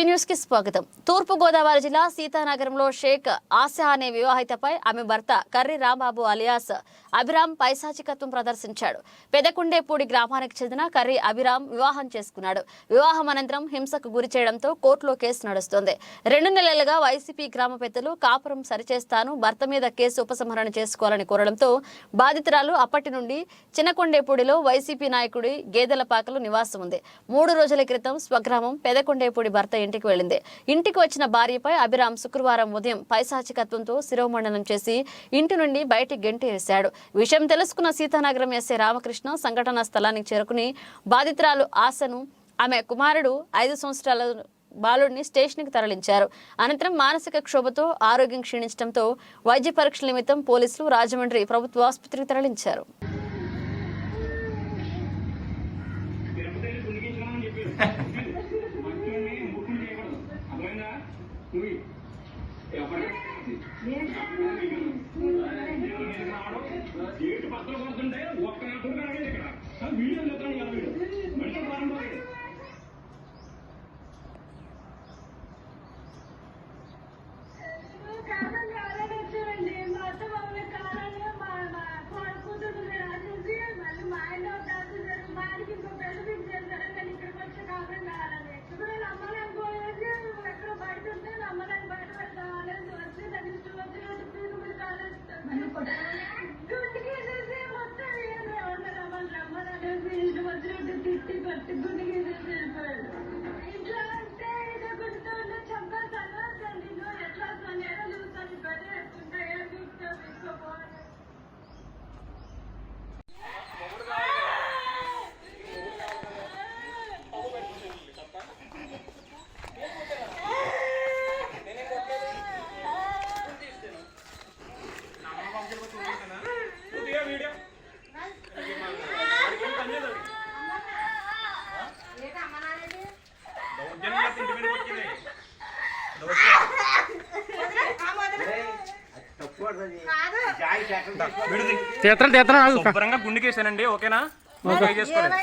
SP న్యూస్కి స్వాగతం. తూర్పు గోదావరి జిల్లా సీతానగరంలో షేక్ ఆశా అనే వివాహితపై ఆమె భర్త కర్రి రాంబాబు అలియాస్ అభిరామ్ పైశాచికత్వం ప్రదర్శించాడు. పెదకుండేపూడి గ్రామానికి చెందిన కర్రి అభిరామ్ వివాహం చేసుకున్నాడు. వివాహం అనంతరం హింసకు గురి చేయడంతో కోర్టులో కేసు నడుస్తోంది. రెండు నెలలుగా వైసీపీ గ్రామ పెద్దలు కాపురం సరిచేస్తాను భర్త మీద కేసు ఉపసంహరణ చేసుకోవాలని కోరడంతో బాధితురాలు అప్పటి నుండి చిన్నకొండేపూడిలో వైసీపీ నాయకుడి గేదెల పాకలు నివాసం ఉంది. మూడు రోజుల క్రితం స్వగ్రామం పెదకొండేపూడి భర్త ఇంటికి వెళ్ళింది. ఇంటికి వచ్చిన భార్యపై అభిరామ్ శుక్రవారం ఉదయం పైశాచికత్వంతో శిరోమండనం చేసి ఇంటి నుండి బయటికి గెంటి వేశాడు. విషయం తెలుసుకున్న సీతానగరం ఎస్ఐ రామకృష్ణ సంఘటనా స్థలానికి చేరుకుని బాధితురాలు ఆశను ఆమె కుమారుడు ఐదు సంవత్సరాల బాలుడిని స్టేషన్కి తరలించారు. అనంతరం మానసిక క్షోభతో ఆరోగ్యం క్షీణించడంతో వైద్య పరీక్షల నిమిత్తం పోలీసులు రాజమండ్రి ప్రభుత్వ ఆసుపత్రికి తరలించారు. Good to ఆగు. శుభ్రంగా గుండెకేసానండి ఓకేనా? చేసుకోండి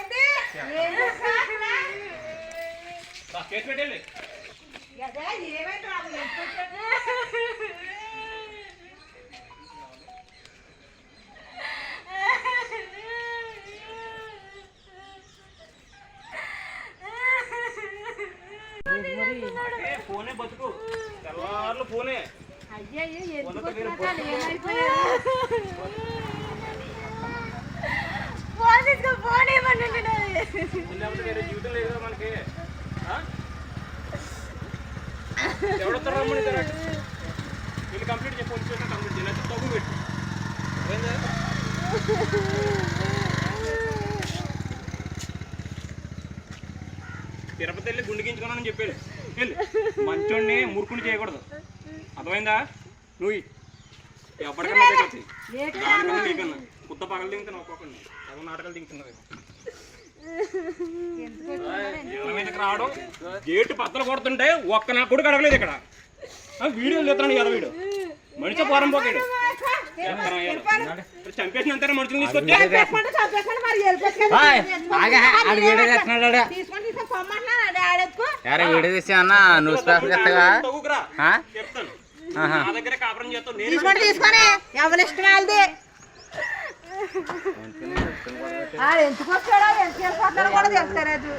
ఏ, ఫోనే బతుకు. తెల్లవార్లు ఫోనే. ఎవడొస్తారు రమ్మని వీళ్ళు కంప్లీట్ చెప్పి కంప్లీట్ చేయాలి తగ్గు పెట్టు. తిరుపతి వెళ్ళి గుండె గించుకున్నానని చెప్పాడు. వెళ్ళి. మంచోడిని మురుకుని చేయకూడదు. అర్థమైందా? నువ్వు ఎప్పటికన్నా దిగొచ్చు దానికన్నా నీకన్నా కుత్త పగలు దిగుతున్నావు ఒక్కొక్కడిని. సగం నాటకాలు ఇళ్ళ మీదకి రావడం? గేటు పత్తలు కొడుతుంటే ఒక్క నా కొడుకు అడగలేదు ఇక్కడ. ఆ, వీడియోలు తీస్తున్నాడు కదా వీడు మనిషి పోరం పోకాడు. చంపేసిన అంతా మనుషులు తీసుకొచ్చి? వీడియో చేస్తున్నాడు ఆడు. ఎవరో వీడియో తీసి అన్న న్యూస్ పేపర్? చెప్తాను. నా దగ్గర కాపురం చేస్తావు నేను తీసుకొని తీసుకొని. ఎవరి ఇష్టం వాళ్ళది? ఆడు ఎందుకు వచ్చాడో ఎంత వెళ్ళిపోతారో కూడా తెలుస్తలేదు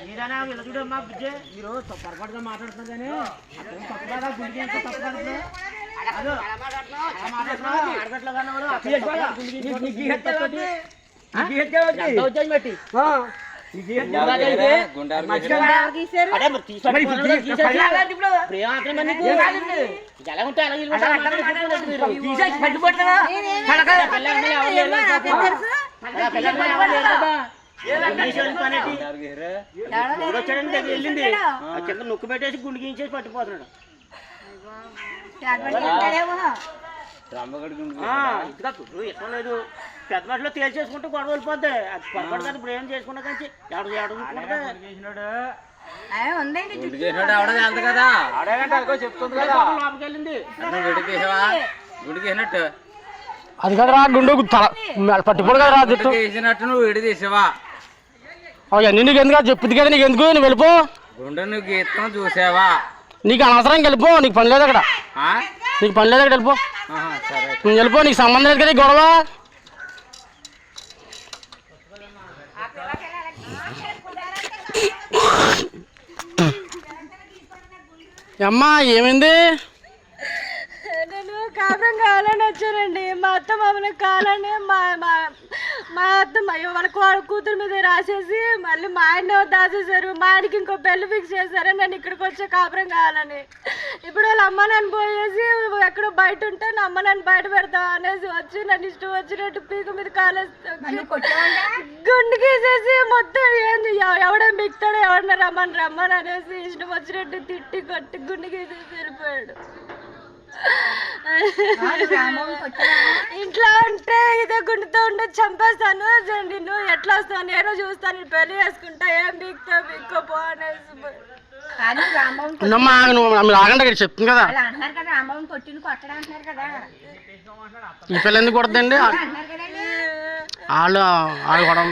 మీరన్నా వీళ్ళు చూడమ్మా బుజ్జే. మీరు పొరపాటుగా మాట్లాడుతున్నారు కానీ అక్కడ తప్పు కదా గుండెకి వెళ్ళింది ఆ కింద నొక్కు పెట్టేసి గుండు గీయించేసి పట్టిపోతున్నాడు ఇష్టం లేదు. పెద్ద మట్లో తేల్చేసుకుంటే గొడవ వెళ్ళిపోద్ది. అది పొరపాటు కాదు ఇప్పుడు ఏం చేసుకున్నా కానీ ఎవడో అది కదరా గుండు తల పట్టుకోడు కదరా జుట్టు. వేసినట్టు నువ్వు విడి తీసావా? అవన్నీ నీకు ఎందుకు చెప్పింది కదా నీకు ఎందుకు నువ్వు వెళ్ళిపో. గుండె నువ్వు గీతం చూసావా? నీకు అనవసరం వెళ్ళిపో నీకు పని లేదు అక్కడ. ఆ? నీకు పని లేదు అక్కడ వెళ్ళిపో. నువ్వు వెళ్ళిపో నీకు సంబంధం లేదు కదా గొడవ. అమ్మా ఏమైంది? నేను కాపురం కావాలని వచ్చానండి. మా అత్త మమ్మల్ని కావాలని మా మా మా అత్త మా- వాళ్ళ కూతురు మీద రాసేసి మళ్ళీ మా ఆయన దాచేశారు మా ఆయనకి ఇంకో పెళ్ళి ఫిక్స్ చేశారు. నేను ఇక్కడికి వచ్చే కాపురం కావాలని. ఇప్పుడు వాళ్ళ అమ్మ నన్ను పోయేసి ఎక్కడో బయట ఉంటే నా అమ్మ నన్ను బయట పెడతా అనేసి వచ్చి నన్ను ఇష్టం వచ్చినట్టు పీక మీద కాలేసి గుండు గీసేసి మొత్తం ఏంది? ఎవ- ఎవడో మిక్తాడో ఎవడన్నా రమ్మని రమ్మని అనేసి ఇష్టం వచ్చినట్టు తిట్టి కొట్టి గుండు గీసేసి వెళ్ళిపోయాడు. ఇంట్లో ఉంటే ఇదే గుండెతో ఉంటే చంపేస్తాను నిన్ను ఎట్లా వస్తాను? నేను చూస్తాను నేను పెళ్ళి చేసుకుంటా ఏం బీక్తో అనేసి మీరు ఆగండి ఇక్కడ చెప్తుంది కదా. అంటున్నారు కదా రాంబాబు కొట్టిన కొట్టడం అంటున్నారు కదా. ఈ పిల్ల ఎందుకు కొడదండి వాళ్ళు వాళ్ళు కూడా